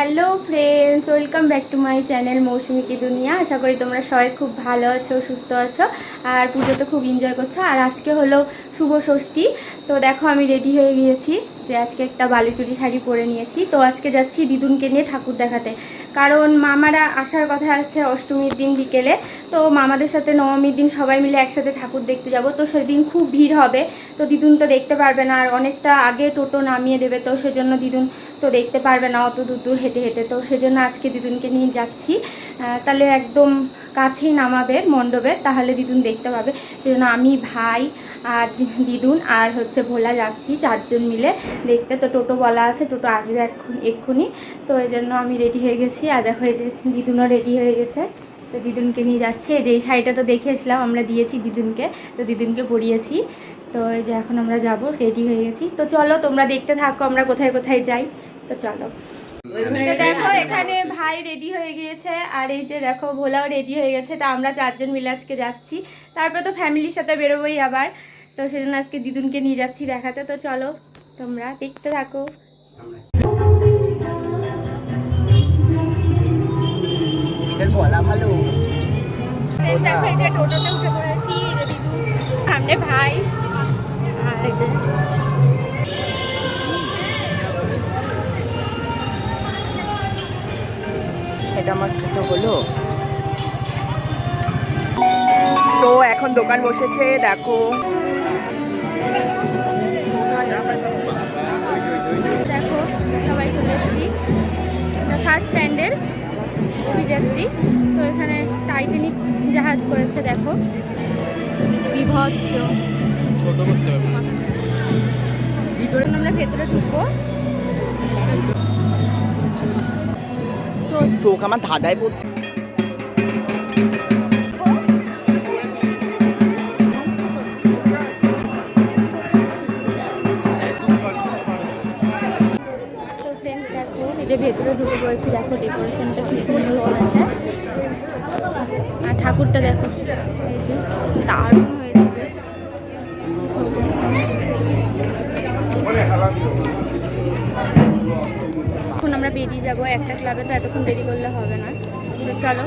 Hello friends, welcome back to my channel Mousumi কি দুনিয়া। আশা করি তোমরা সবাই খুব ভালো আছো, সুস্থ আছো, আর পুজো তো খুব এনজয় করছ। আর আজকে হলো শুভ ষষ্ঠী, তো দেখো আমি রেডি হয়ে গিয়েছি। যে আজকে একটা বালিচুরি শাড়ি পরে নিয়েছি। তো আজকে যাচ্ছি দিদুনকে নিয়ে ঠাকুর দেখাতে। কারণ মামারা আসার কথা আছে অষ্টমীর দিন বিকেলে। তো মামাদের সাথে নবমীর দিন সবাই মিলে একসাথে ঠাকুর দেখতে যাব। তো সেদিন খুব ভিড় হবে। তো দিদুন তো দেখতে পারবে না, আর অনেকটা আগে টোটো নামিয়ে দেবে। তো সেজন্য দিদুন তো দেখতে পারবে না, অত দূর দূর হেঁটে হেঁটে। তো সেজন্য আজকে দিদুনকে নিয়ে যাচ্ছি। তাহলে একদম কাছেই নামাবে মণ্ডপে, তাহলে দিদুন দেখতে পাবে। সেজন্য আমি, ভাই আর দিদুন আর হচ্ছে ভোলা যাচ্ছি চারজন মিলে। দেখতে। তো টোটো বলা আছে টোটো আসবে এখন এক্ষুনি। তো এই জন্য আমি রেডি হয়ে গেছি। আর দেখো এই যে দিদুনও রেডি হয়ে গেছে। তো দিদুনকে নিয়ে যাচ্ছি। এই যে এই শাড়িটা তো দেখিয়েছিলাম আমরা দিয়েছি দিদুনকে। তো দিদুনকে পরিয়েছি। তো এই যে এখন আমরা যাব রেডি হয়ে গেছি। তো চলো তোমরা দেখতে থাকো আমরা কোথায় কোথায় যাই। তো চলো। দেখো এখানে ভাই রেডি হয়ে গিয়েছে। আর এই যে দেখো ভোলাও রেডি হয়ে গেছে। তা আমরা চারজন মিলে আজকে যাচ্ছি। তারপরে তো ফ্যামিলির সাথে বেরোবোই আবার। তো সেজন্য আজকে দিদুনকে নিয়ে যাচ্ছি দেখাতে। তো চলো। তোমরা দেখতে থাকো। ভালো। দেখো টোটোতে উঠে পড়েছি দিদুন সামনে ভাই। আর এটা আমার ছোটো হলো। তো এখন দোকান বসেছে দেখো। ফার্স্ট প্যান্ডেল অভিযাত্রী। তো এখানে টাইটানিক জাহাজ করেছে দেখো। বিভৎস। আমরা ভেতরে ঢুকবো। তো চোখ আমার ধাঁধায় পড়ছে। ভেতরে ঢুকে পড়েছি, দেখো ডেকোরেশনটা খুব সুন্দর হয়েছে। আর ঠাকুরটা দেখো, এই দারুণ হয়েছে। এখন আমরা বেরিয়ে যাব, একটা ক্লাবে তো এতক্ষণ দেরি করলে হবে না। চলো।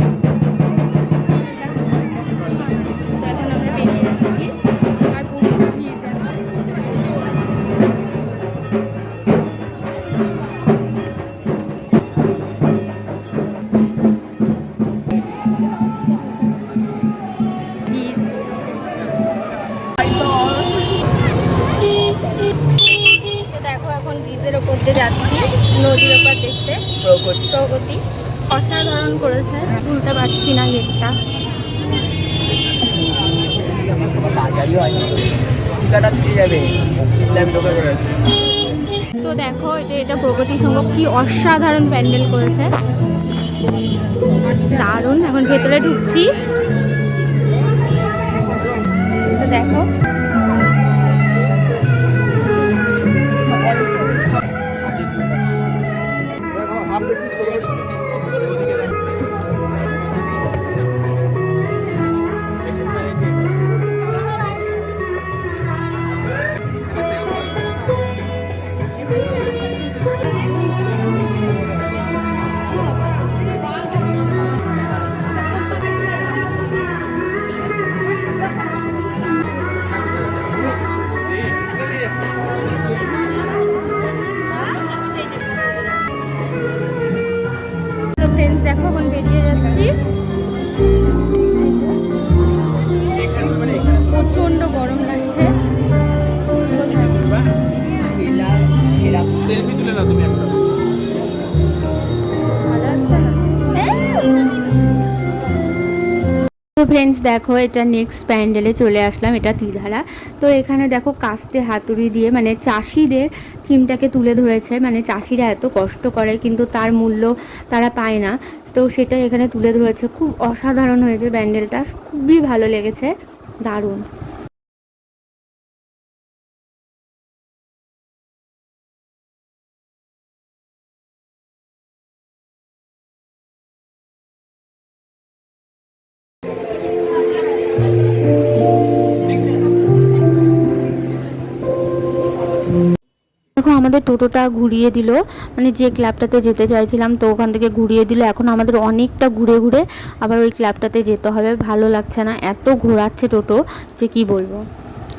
দিয়ে যাচ্ছি নদীর ওপর দেখতে। প্রগতি। অসাধারণ করেছে ভুলতে পারছি না গেটটা। তো দেখো যে এটা প্রগতি সংঘ কি অসাধারণ প্যান্ডেল করেছে। দারুণ এখন ভেতরে ঢুকছি। তো দেখো ফ্রেন্ডস দেখো, এটা নেক্সট প্যান্ডেলে চলে আসলাম, এটা তিধারা তো এখানে দেখো কাস্তে হাতুড়ি দিয়ে মানে চাষিদের থিমটাকে তুলে ধরেছে। মানে চাষিরা এত কষ্ট করে, কিন্তু তার মূল্য তারা পায় না। তো সেটা এখানে তুলে ধরেছে। খুব অসাধারণ হয়েছে প্যান্ডেলটা, খুবই ভালো লেগেছে। দারুণ। আমাদের টোটোটা ঘুরিয়ে দিল। মানে যে ক্লাবটাতে যেতে চাইছিলাম তো ওখান থেকে ঘুরিয়ে দিল। এখন আমাদের অনেকটা ঘুরে ঘুরে আবার ওই ক্লাবটাতে যেতে হবে। ভালো লাগছে না। এত ঘোরাচ্ছে টোটো, যে কি বলব?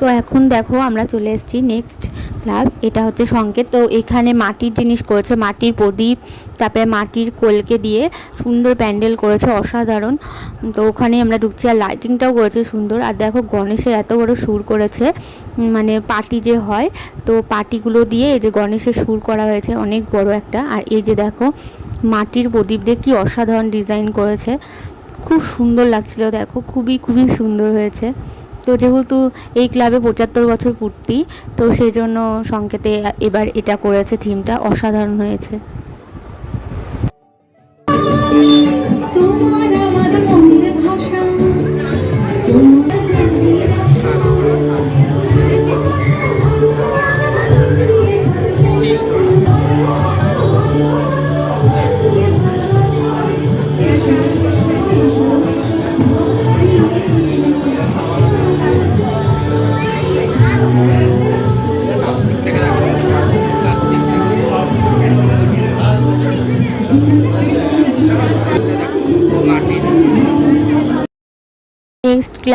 তো এখন দেখো আমরা চলে এসেছি নেক্সট ক্লাব এটা হচ্ছে সংকেত। তো এখানে মাটির জিনিস করেছে, মাটির প্রদীপ, তারপরে মাটির কলকে দিয়ে সুন্দর প্যান্ডেল করেছে, অসাধারণ। তো ওখানে আমরা ঢুকছি আর লাইটিংটাও করেছে সুন্দর। আর দেখো গণেশের এত বড় সুর করেছে মানে পার্টি যে হয়, তো পার্টিগুলো দিয়ে এই যে গণেশের সুর করা হয়েছে, অনেক বড় একটা। আর এই যে দেখো মাটির প্রদীপ দিয়ে কী অসাধারণ ডিজাইন করেছে। খুব সুন্দর লাগছিল, দেখো খুবই খুবই সুন্দর হয়েছে। তো যেহেতু এই ক্লাবে পঁচাত্তর বছর পূর্তি, তো সেই জন্য সংকেতে এবার এটা করেছে থিমটা, অসাধারণ হয়েছে।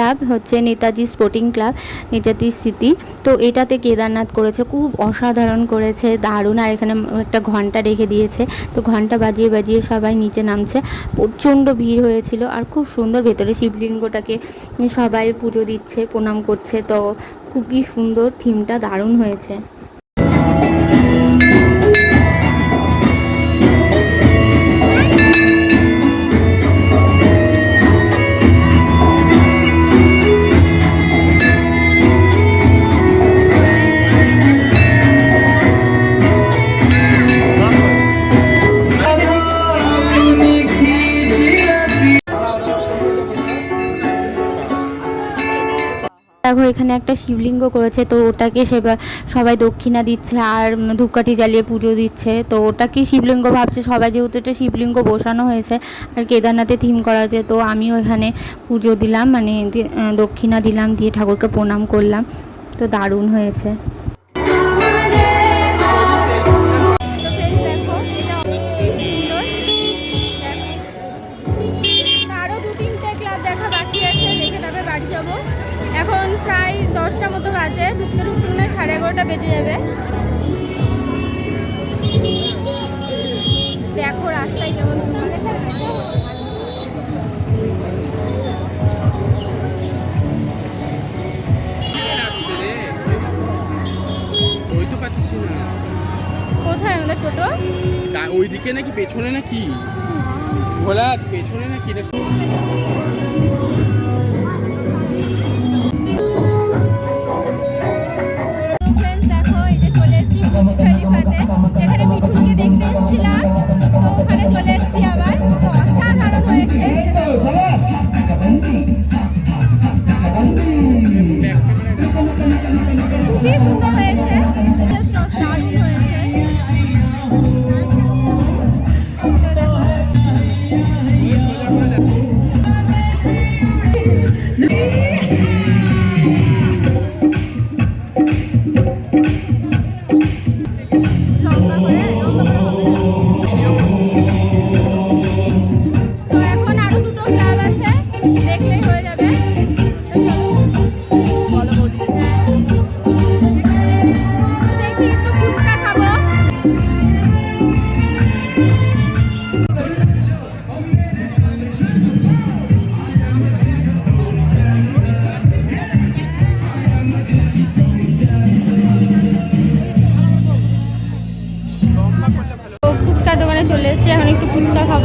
ক্লাব হচ্ছে নেতাজি স্পোর্টিং ক্লাব, নেতাজি স্মৃতি তো এটাতে কেদারনাথ করেছে, খুব অসাধারণ করেছে, দারুণ। আর এখানে একটা ঘণ্টা রেখে দিয়েছে। তো ঘণ্টা বাজিয়ে বাজিয়ে সবাই নিচে নামছে। প্রচণ্ড ভিড় হয়েছিল আর খুব সুন্দর ভেতরে শিবলিঙ্গটাকে সবাই পুজো দিচ্ছে, প্রণাম করছে। তো খুবই সুন্দর, থিমটা দারুণ হয়েছে। দেখো, এখানে একটা শিবলিঙ্গ করেছে, তো ওটাকে সেবা সবাই দক্ষিণা দিচ্ছে আর ধূপকাঠি জ্বালিয়ে পুজো দিচ্ছে। তো ওটাকে শিবলিঙ্গ ভাবছে? সবাই যেহেতু এটা শিবলিঙ্গ বসানো হয়েছে আর কেদারনাথে থিম করা হয়েছে, তো আমিও এখানে পুজো দিলাম মানে দক্ষিণা দিলাম, দিয়ে ঠাকুরকে প্রণাম করলাম। তো দারুণ হয়েছে। বাজে, ঢুকতে ঢুকতে মনে হয় সাড়ে এগারোটা বেজে যাবে। দেখো রাস্তায় কেমন কোথায় টোটো? ওইদিকে নাকি পেছনে নাকি? ভোলা পেছনে নাকি? চলে এসেছি এখন একটু ফুচকা খাব।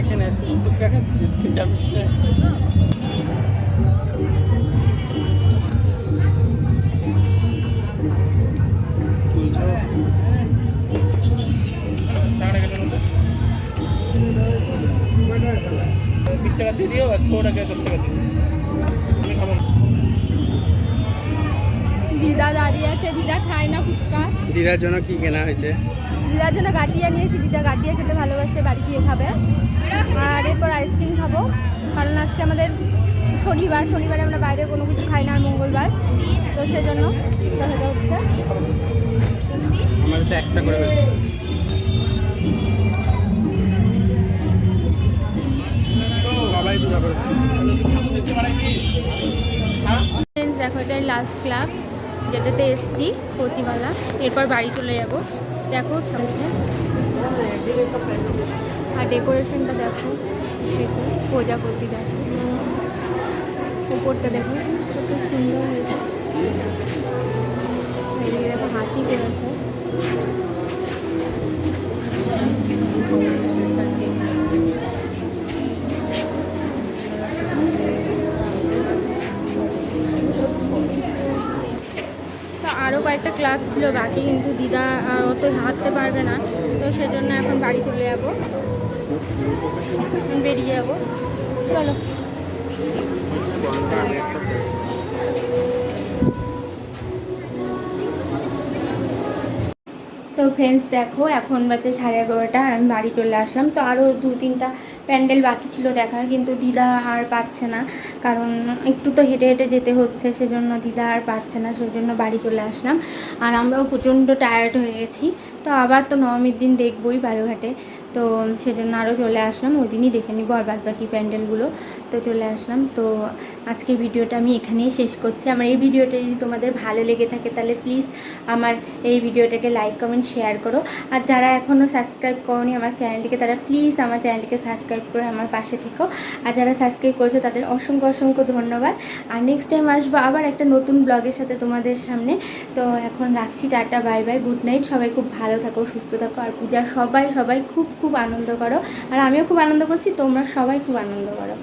এখানে ফুচকা খাচ্ছিস? বিশ টাকা দিয়ে দিও আর ছ টাকা দশ টাকা দিয়ে। দিদা দাঁড়িয়ে আছে দিদা খায় না ফুচকা। দিদার জন্য কি কেনা হয়েছে? দিদার জন্য গাটিয়া নিয়েছি দিদা গাটিয়া খেতে ভালোবাসে বাড়ি গিয়ে খাবে। আর এরপর আইসক্রিম খাব কারণ আজকে আমাদের শনিবার শনিবারে আমরা বাইরে কোনো কিছু খাই না আর মঙ্গলবার। তো সেজন্য হচ্ছে। আমাদের তো একটা করে দেখো, এটাই লাস্ট ক্লাব যেটাতে এসছি, কোচিংওয়ালা। এরপর বাড়ি চলে যাব। দেখো আর ডেকোরেশনটা দেখো প্রজাপতি দেখো। উপরটা দেখো, কত সুন্দর হয়েছে। দেখো হাতি করেছে আরও কয়েকটা ক্লাস ছিল, বাকি কিন্তু দিদা অত হাঁটতে পারবে না। তো সেজন্য এখন বাড়ি চলে যাব। বেরিয়ে যাব। চলো। তো ফ্রেন্ডস দেখো, এখন বাজে সাড়ে এগারোটা, আমি বাড়ি চলে আসলাম। তো আরও দু তিনটা প্যান্ডেল বাকি ছিল দেখার, কিন্তু দিদা আর পাচ্ছে না। কারণ একটু তো হেঁটে হেঁটে যেতে হচ্ছে, সেজন্য দিদা আর পাচ্ছে না, সেজন্য বাড়ি চলে আসলাম। আর আমরাও প্রচণ্ড টায়ার্ড হয়ে গেছি। তো আবার তো নবমীর দিন দেখবই বালুঘাটে তো সেজন্য আরও চলে আসলাম, ওই দিনই দেখে নিবো আর বাদ বাকি প্যান্ডেলগুলো। তো চলে আসলাম। তো আজকের ভিডিওটা আমি এখানেই শেষ করছি। আমার এই ভিডিওটা যদি তোমাদের ভালো লেগে থাকে তাহলে প্লিজ আমার এই ভিডিওটাকে লাইক কমেন্ট শেয়ার করো। আর যারা এখনও সাবস্ক্রাইব করনি আমার চ্যানেলটিকে তারা প্লিজ আমার চ্যানেলটিকে সাবস্ক্রাইব করে আমার পাশে থেকো। আর যারা সাবস্ক্রাইব করেছে তাদের অসংখ্য অসংখ্য ধন্যবাদ। আর নেক্সট টাইম আসব আবার একটা নতুন ব্লগের সাথে তোমাদের সামনে। তো এখন রাখছি, tata bye bye good night সবাই খুব ভালো থাকো, সুস্থ থাকো। আর পূজা সবাই সবাই খুব খুব আনন্দ করো। আর আমিও খুব আনন্দ করছি, তোমরা সবাই খুব আনন্দ করো।